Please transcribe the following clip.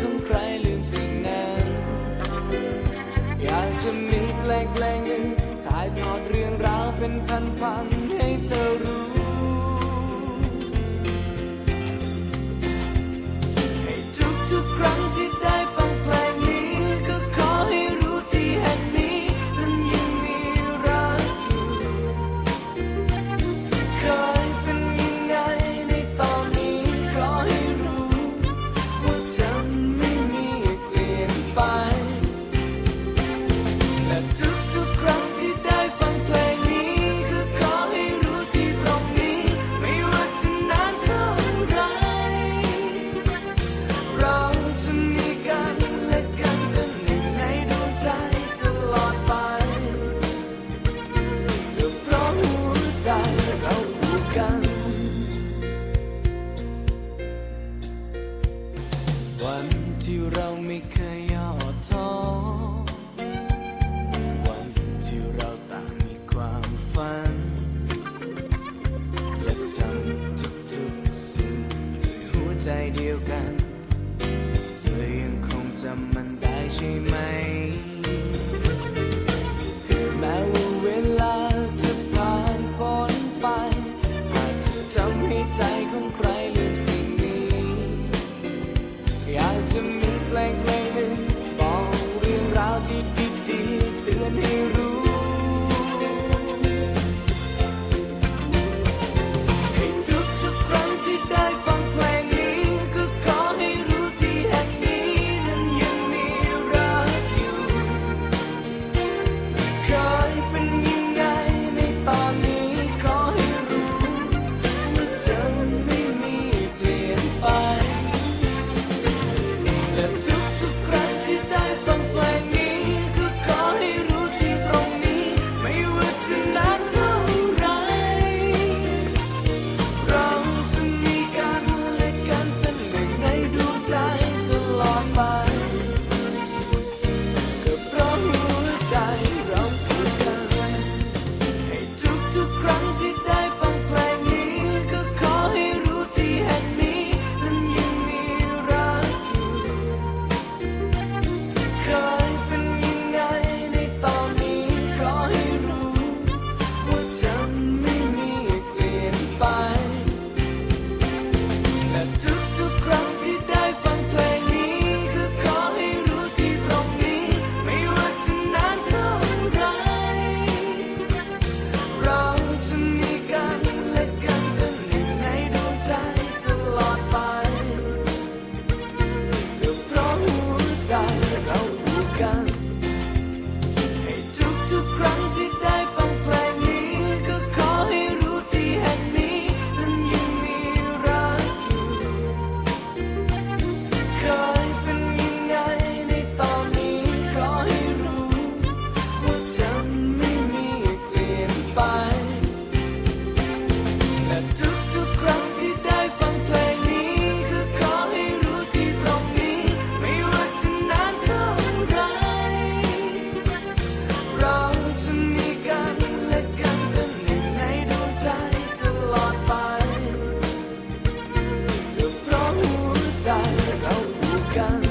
ของใครลืมสิ่งนั้น อยากจะมีแปลงแปลงหนึ่งถ่ายทอดเรื่องราวเป็นพันพัน ที่เราไม่เคย and 不甘